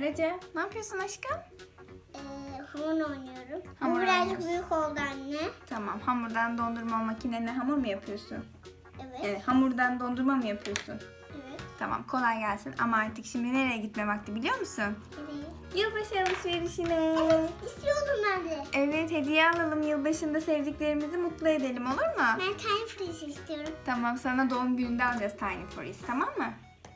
Karaca ne yapıyorsun aşkım? Ee, hamur oynuyorum. Hamur Bu birazcık oynuyorsun. büyük oldu anne. Tamam hamurdan dondurma makinene hamur mu yapıyorsun? Evet. Yani hamurdan dondurma mı yapıyorsun? Evet. Tamam kolay gelsin ama artık şimdi nereye gitme vakti biliyor musun? Evet. Yılbaşı alışverişine. İstiyordum ben de. Evet hediye alalım yılbaşında sevdiklerimizi mutlu edelim olur mu? Ben tiny freeze istiyorum. Tamam sana doğum gününde alacağız Tiny Forest tamam mı?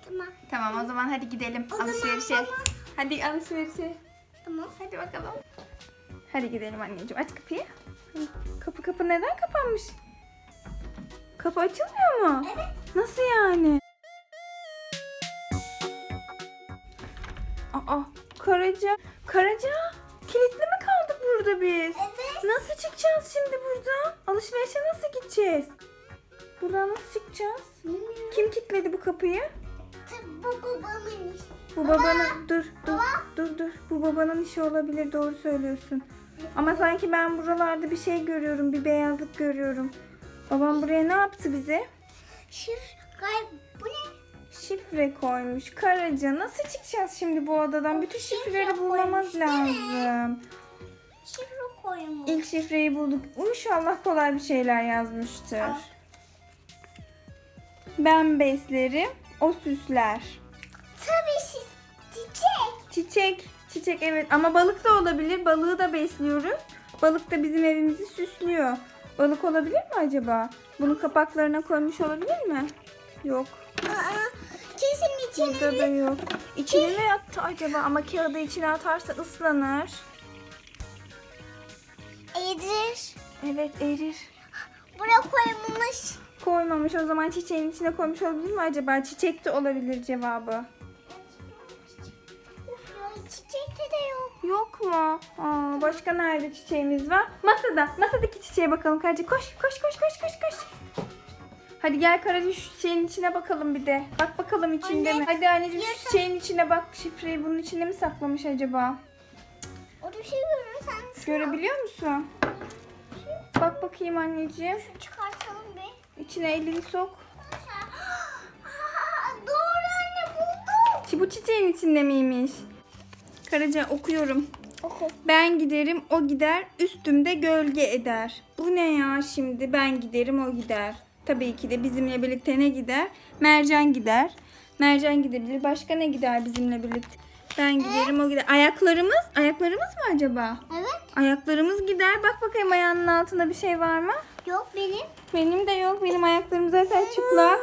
Tamam. Tamam o zaman hadi gidelim O zaman alışverişe. bana- Hadi alışverişe. Tamam. Hadi bakalım. Hadi gidelim anneciğim aç kapıyı. Kapı kapı neden kapanmış? Kapı açılmıyor mu? Evet. Nasıl yani? Aa, Karaca, Karaca kilitli mi kaldık burada biz? Evet. Nasıl çıkacağız şimdi buradan? Alışverişe nasıl gideceğiz? Buradan nasıl çıkacağız? Bilmiyorum. Kim kilitledi bu kapıyı? Bu babamın işi. Bu Baba. babanın dur dur Baba. dur dur. Bu babanın işi olabilir doğru söylüyorsun. Ama sanki ben buralarda bir şey görüyorum, bir beyazlık görüyorum. Babam buraya ne yaptı bize? Şif, gayb, bu ne? Şifre koymuş. Karaca nasıl çıkacağız şimdi bu odadan? Bütün şifre şifreleri bulmamız lazım. Şifre koymuş. İlk şifreyi bulduk. İnşallah kolay bir şeyler yazmıştır. Ben beslerim, o süsler. Çiçek. Çiçek, evet ama balık da olabilir. Balığı da besliyoruz. Balık da bizim evimizi süslüyor. Balık olabilir mi acaba? Bunu kapaklarına koymuş olabilir mi? Yok. Aa, kesin içine Burada da yok. İçine mi yattı acaba? Ama kağıdı içine atarsa ıslanır. erir. Evet erir. Buraya koymamış. Koymamış o zaman çiçeğin içine koymuş olabilir mi acaba? Çiçek de olabilir cevabı. Yok. Mu? Aa, başka nerede çiçeğimiz var? Masada. Masadaki çiçeğe bakalım Karacı. Koş koş koş koş koş koş. Hadi gel Karacı şu çiçeğin içine bakalım bir de. Bak bakalım içinde Anne, mi? Hadi anneciğim şu çiçeğin içine bak. Şifreyi bunun içine mi saklamış acaba? Orada bir şey görüyorum sen. şunu Görebiliyor musun? Bak bakayım anneciğim. Çıkartalım bir. İçine elini sok. Doğru anne buldum. Bu çiçeğin içinde miymiş? Karaca okuyorum. Oku. Ben giderim o gider üstümde gölge eder. Bu ne ya şimdi ben giderim o gider. Tabii ki de bizimle birlikte ne gider? Mercan gider. Mercan gidebilir. Başka ne gider bizimle birlikte? Ben giderim o gider. Ayaklarımız? Ayaklarımız mı acaba? Evet. Ayaklarımız gider. Bak bakayım ayağının altında bir şey var mı? Yok benim. Benim de yok. Benim ayaklarım zaten çıplak.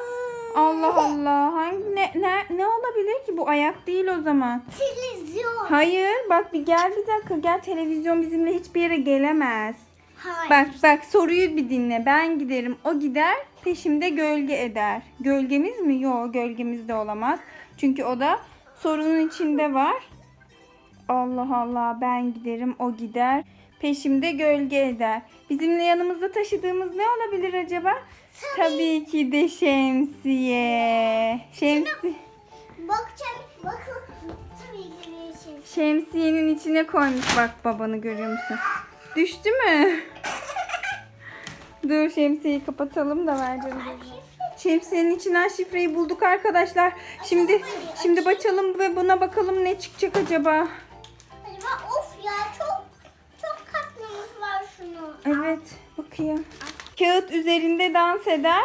Allah Allah. Hangi ne, ne, ne olabilir ki bu ayak değil o zaman? Televizyon. Hayır bak bir gel bir dakika gel televizyon bizimle hiçbir yere gelemez. Hayır. Bak bak soruyu bir dinle ben giderim o gider peşimde gölge eder. Gölgemiz mi? Yok gölgemiz de olamaz. Çünkü o da sorunun içinde var. Allah Allah ben giderim o gider peşimde gölge eder. Bizimle yanımızda taşıdığımız ne olabilir acaba? Tabii ki de şemsiye. Şemsiye. Bakacağım. Bakın. Tabii ki bir şey. Şemsiyenin içine koymuş bak babanı görüyor musun? Düştü mü? Dur şemsiyeyi kapatalım da vereceğim. Şemsiyenin içinden şifreyi bulduk arkadaşlar. Şimdi şimdi açalım ve buna bakalım ne çıkacak acaba. Acaba of ya çok çok katmanız var şunu. Evet bakayım. Kağıt üzerinde dans eder.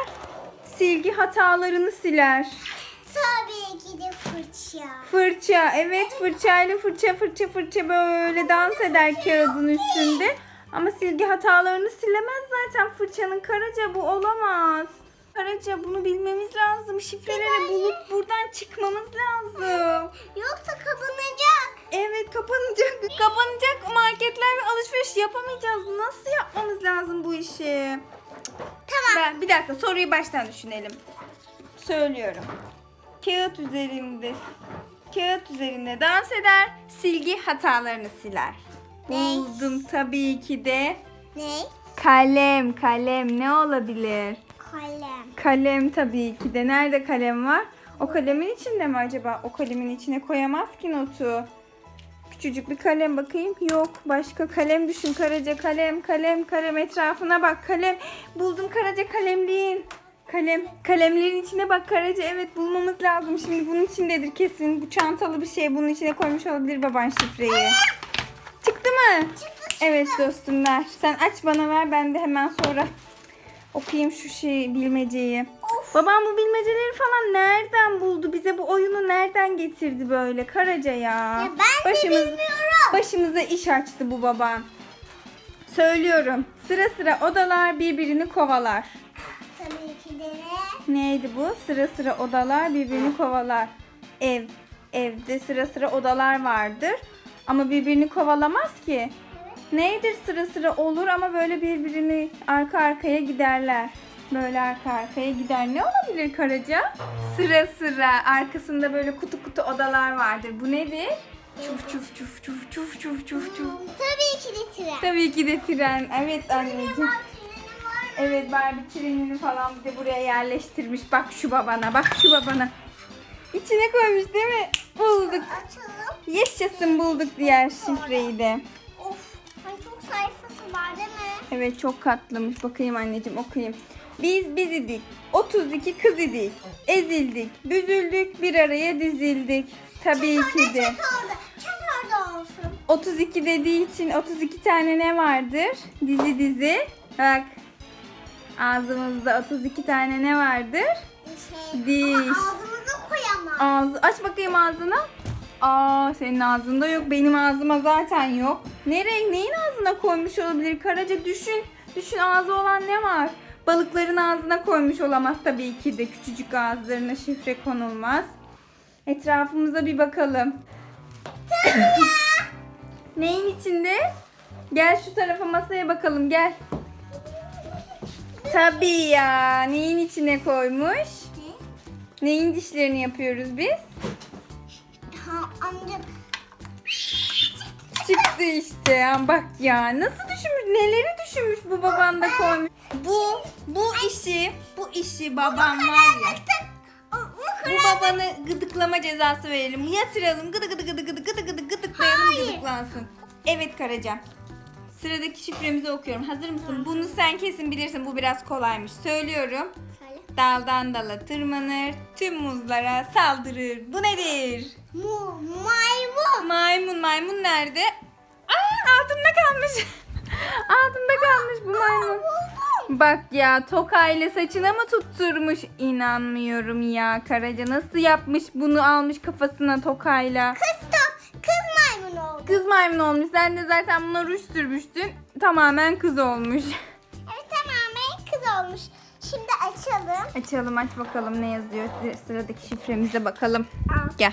Silgi hatalarını siler. Tabii ki de fırça. Fırça evet fırçayla fırça fırça fırça böyle dans eder kağıdın üstünde. Ama silgi hatalarını silemez zaten fırçanın Karaca bu olamaz. Karaca bunu bilmemiz lazım. Şifreleri bulup buradan çıkmamız lazım. Yoksa kapanacak. Evet kapanacak. Kapanacak marketler ve alışveriş yapamayacağız. Nasıl yapmamız lazım bu işi? Tamam. Ben, bir dakika soruyu baştan düşünelim. Söylüyorum. Kağıt üzerinde kağıt üzerinde dans eder, silgi hatalarını siler. Ne? Buldum tabii ki de. Ne? Kalem, kalem ne olabilir? Kalem. Kalem tabii ki de. Nerede kalem var? O kalemin içinde mi acaba? O kalemin içine koyamaz ki notu. Küçücük bir kalem bakayım. Yok. Başka kalem düşün. Karaca kalem, kalem, kalem. Etrafına bak. Kalem. Buldum karaca kalemliğin. Kalem. Kalemlerin içine bak Karaca. Evet bulmamız lazım. Şimdi bunun içindedir kesin. Bu çantalı bir şey. Bunun içine koymuş olabilir baban şifreyi. Çıktı mı? Evet dostumlar. Sen aç bana ver. Ben de hemen sonra okuyayım şu şey bilmeceyi. Babam bu bilmeceleri falan nereden buldu? Bize bu oyunu nereden getirdi böyle? Karaca ya. Ya ben de bilmiyorum. Başımıza iş açtı bu babam. Söylüyorum. Sıra sıra odalar birbirini kovalar. Tabii ki de. Neydi bu? Sıra sıra odalar birbirini kovalar. Ev. Evde sıra sıra odalar vardır. Ama birbirini kovalamaz ki. Evet. Neydir sıra sıra olur ama böyle birbirini arka arkaya giderler. Böyle arka arkaya gider. Ne olabilir Karaca? Sıra sıra arkasında böyle kutu kutu odalar vardır. Bu nedir? Çuf çuf çuf çuf çuf çuf çuf çuf. Hmm, Tabii ki de tren. Tabii ki de tren. Evet anneciğim. Evet Barbie trenini falan bir de buraya yerleştirmiş. Bak şu babana, bak şu babana. İçine koymuş değil mi? Bulduk. Açalım. Yaşasın bulduk diğer şifreyi de. Of. Çok sayfası var değil mi? Evet çok katlamış. Bakayım anneciğim okuyayım. Biz biz idik. 32 kız idik. Ezildik, büzüldük, bir araya dizildik. Tabii ki de. Çat orada. Çat orada olsun. 32 dediği için 32 tane ne vardır? Dizi dizi. Bak. Ağzımızda 32 tane ne vardır? Şey, Diş. Ama ağzımıza koyamam. Ağzı aç bakayım ağzını. Aa senin ağzında yok. Benim ağzıma zaten yok. Nereye neyin ağzına koymuş olabilir? Karaca düşün. Düşün ağzı olan ne var? Balıkların ağzına koymuş olamaz tabii ki de. Küçücük ağızlarına şifre konulmaz. Etrafımıza bir bakalım. Neyin içinde? Gel şu tarafa masaya bakalım gel. Tabii ya. Neyin içine koymuş? Ne? Neyin dişlerini yapıyoruz biz? Ha amca. Çıktı işte bak ya nasıl düşünmüş neleri düşünmüş bu baban da koymuş. Bu işi bu işi babam var ya. Bu babanı gıdıklama cezası verelim. Yatıralım gıdı gıdı gıdı gıdı gıdı gıdı gıdıklayalım Hayır. gıdıklansın. Evet Karaca. Sıradaki şifremizi okuyorum. Hazır mısın? Bunu sen kesin bilirsin. Bu biraz kolaymış. Söylüyorum. Söyle. Daldan dala tırmanır, tüm muzlara saldırır. Bu nedir? Mu, maymun. Maymun maymun nerede? Aa altında kalmış. altında kalmış bu maymun. Bak ya tokayla saçına mı tutturmuş? İnanmıyorum ya. Karaca nasıl yapmış bunu almış kafasına tokayla. Kız da, kız maymun oldu. Kız maymun olmuş. Sen de zaten buna ruj sürmüştün. Tamamen kız olmuş. Evet tamamen kız olmuş. Şimdi açalım. Açalım aç bakalım ne yazıyor. Sıradaki şifremize bakalım. Al. Gel.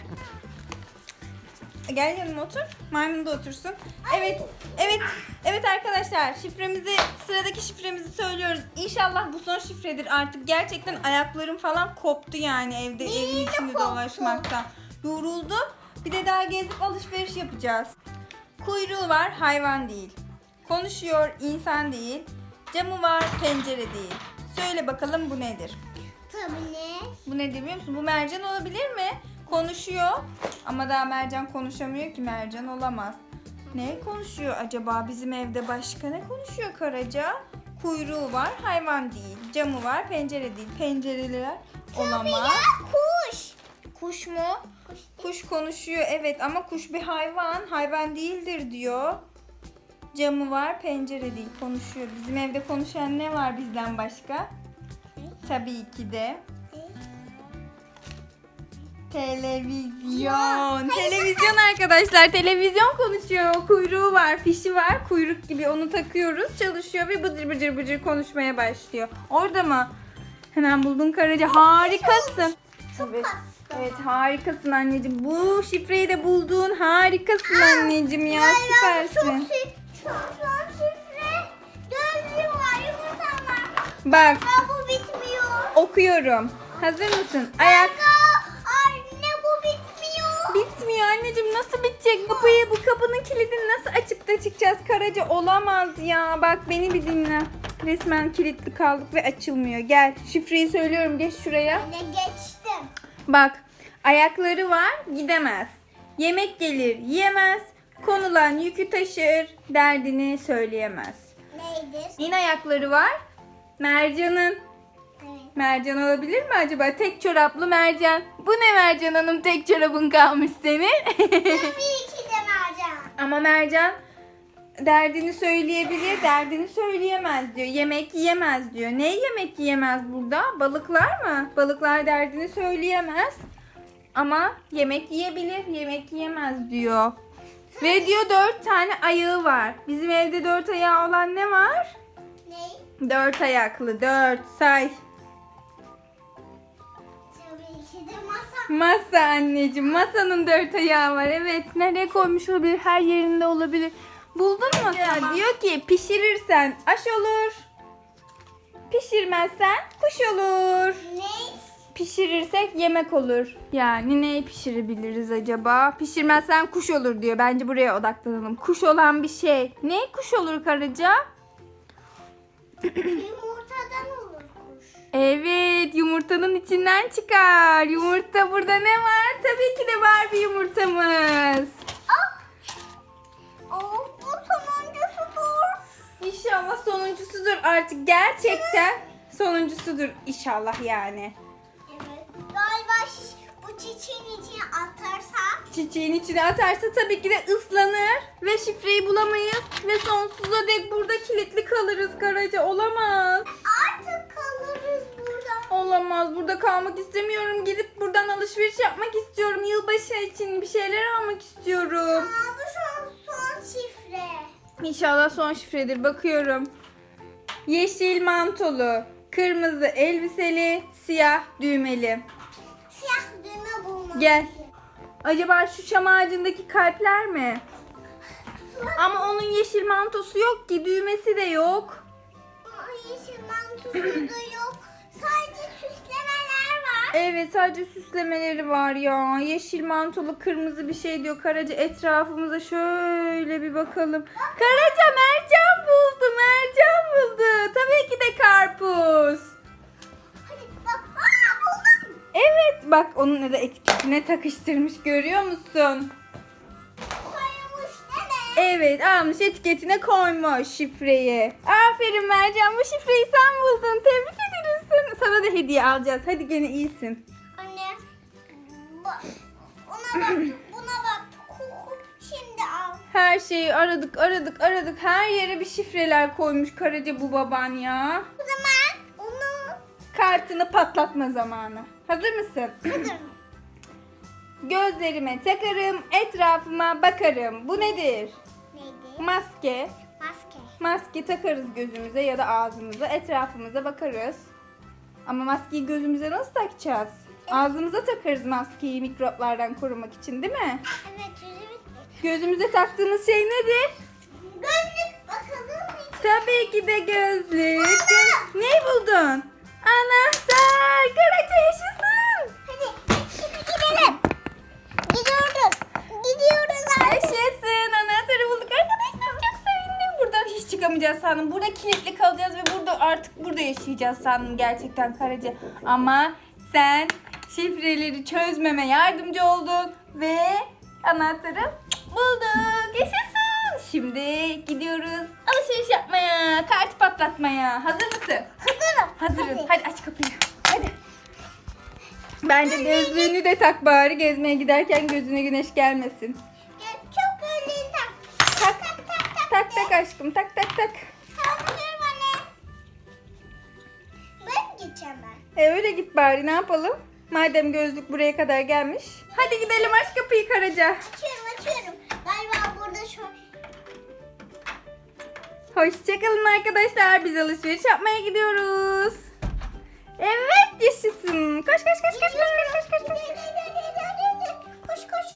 Gel yanıma otur. Maymun da otursun. Evet. Evet. Evet arkadaşlar şifremizi sıradaki şifremizi söylüyoruz. İnşallah bu son şifredir artık. Gerçekten ayaklarım falan koptu yani evde evin içinde dolaşmaktan. Yoruldu. Bir de daha gezip alışveriş yapacağız. Kuyruğu var hayvan değil. Konuşuyor insan değil. Camı var pencere değil. Söyle bakalım bu nedir? Tabii ne? Bu ne biliyor musun? Bu mercan olabilir mi? Konuşuyor ama daha mercan konuşamıyor ki mercan olamaz. Ne konuşuyor acaba bizim evde başka ne konuşuyor Karaca? Kuyruğu var hayvan değil. Camı var pencere değil. Pencereler olamaz. Ya kuş. Kuş mu? Kuş Kuş konuşuyor evet ama kuş bir hayvan. Hayvan değildir diyor. Camı var pencere değil konuşuyor. Bizim evde konuşan ne var bizden başka? Tabii ki de Televizyon. Televizyon arkadaşlar. Televizyon konuşuyor. Kuyruğu var, fişi var. Kuyruk gibi onu takıyoruz. Çalışıyor ve bıcır bıcır bıcır konuşmaya başlıyor. Orada mı? Hemen buldun Karaca. Harikasın. Evet. Evet harikasın anneciğim. Bu şifreyi de buldun. Harikasın anneciğim ya. Çok Süpersin. çok zor şifre. Gözlüğüm var, yumurtam var. Bak Ama bu bitmiyor. okuyorum. Hazır mısın? Ayak nasıl bitecek? Kapıyı bu kapının kilidini nasıl açıp da çıkacağız Karaca? Olamaz ya. Bak beni bir dinle. Resmen kilitli kaldık ve açılmıyor. Gel şifreyi söylüyorum geç şuraya. Anne geçtim. Bak ayakları var gidemez. Yemek gelir yiyemez. Konulan yükü taşır derdini söyleyemez. Neydir? İn ayakları var. Mercan'ın Evet. Mercan olabilir mi acaba? Tek çoraplı mercan. Bu ne Mercan Hanım tek çorabın kalmış senin? Tabii ki de mercan. Ama Mercan derdini söyleyebilir, derdini söyleyemez diyor. Yemek yiyemez diyor. Ne yemek yiyemez burada? Balıklar mı? Balıklar derdini söyleyemez. Ama yemek yiyebilir, yemek yiyemez diyor. Ve diyor dört tane ayağı var. Bizim evde dört ayağı olan ne var? Ne? Dört ayaklı, dört. Say. De masa. Masa anneciğim. Masanın dört ayağı var. Evet. Nereye koymuş olabilir? Her yerinde olabilir. Buldun mu? Ya, diyor ki pişirirsen aş olur. Pişirmezsen kuş olur. Ne? Pişirirsek yemek olur. Yani neyi pişirebiliriz acaba? Pişirmezsen kuş olur diyor. Bence buraya odaklanalım. Kuş olan bir şey. Ne kuş olur olur kuş. Evet, yumurtanın içinden çıkar. Yumurta burada ne var? Tabii ki de Barbie yumurtamız. Ah! Oh, bu sonuncusudur. İnşallah sonuncusudur artık gerçekten sonuncusudur inşallah yani. Evet. Galiba şiş, bu çiçeğin içine atarsa Çiçeğin içine atarsa tabii ki de ıslanır ve şifreyi bulamayız ve sonsuza dek burada kilitli kalırız Karaca. Olamaz. artık. Olamaz. Burada kalmak istemiyorum. Gidip buradan alışveriş yapmak istiyorum. Yılbaşı için bir şeyler almak istiyorum. Aa, bu son, son şifre. İnşallah son şifredir. Bakıyorum. Yeşil mantolu, kırmızı elbiseli, siyah düğmeli. Siyah düğme bulmalıyız. Gel. Acaba şu çam ağacındaki kalpler mi? Ama onun yeşil mantosu yok ki, düğmesi de yok. Aa, yeşil mantosu da yok. Sadece süslemeler var. Evet, sadece süslemeleri var ya. Yeşil mantolu, kırmızı bir şey diyor. Karaca etrafımıza şöyle bir bakalım. Karaca mercan buldu, mercan buldu. Tabii ki de karpuz. Evet, bak onun da etiketine takıştırmış görüyor musun? Koymuş. Evet almış etiketine koymuş şifreyi. Aferin Mercan bu şifreyi sen buldun. Tebrik seni. Sana da hediye alacağız. Hadi gene iyisin. Anne. Bak. Ona bak. Buna bak. Şimdi al. Her şeyi aradık aradık aradık. Her yere bir şifreler koymuş Karaca bu baban ya. O zaman onu Kartını patlatma zamanı. Hazır mısın? hazırım. Gözlerime takarım, etrafıma bakarım. Bu nedir? Neydi? Maske. Maske. Maske takarız gözümüze ya da ağzımıza, etrafımıza bakarız. Ama maskeyi gözümüze nasıl takacağız? Ağzımıza takarız maskeyi mikroplardan korumak için değil mi? Evet yüzümüz. Gözümüze taktığımız şey nedir? Gözlük bakalım. Tabii ki de gözlük. Buldum. Ne buldun? Anahtar. Karaca yaşasın. Hadi şimdi gidelim. Gidiyoruz. Gidiyoruz artık. Yaşasın. Anahtarı bulduk arkadaşlar. Çok sevindim. Buradan hiç çıkamayacağız sandım. Burada kilitli kalacağız ve burada burada yaşayacağız sandım gerçekten Karaca. Ama sen şifreleri çözmeme yardımcı oldun ve anahtarı bulduk. Yaşasın. Şimdi gidiyoruz alışveriş yapmaya, kart patlatmaya. Hazır mısın? Hazırım. Hazırız. Hadi aç kapıyı. Hadi. Bence gözlüğünü de tak bari gezmeye giderken gözüne güneş gelmesin. Gel, Çok. Tak. Tak tak tak. Tak tak aşkım tak tak tak. Git bari ne yapalım? Madem gözlük buraya kadar gelmiş. Hadi gidelim aç kapıyı Karaca. Açıyorum açıyorum. Galiba burada şu Hoşçakalın arkadaşlar. Biz alışveriş yapmaya gidiyoruz. Evet yaşasın. Koş koş koş koş koş koş koş koş. koş.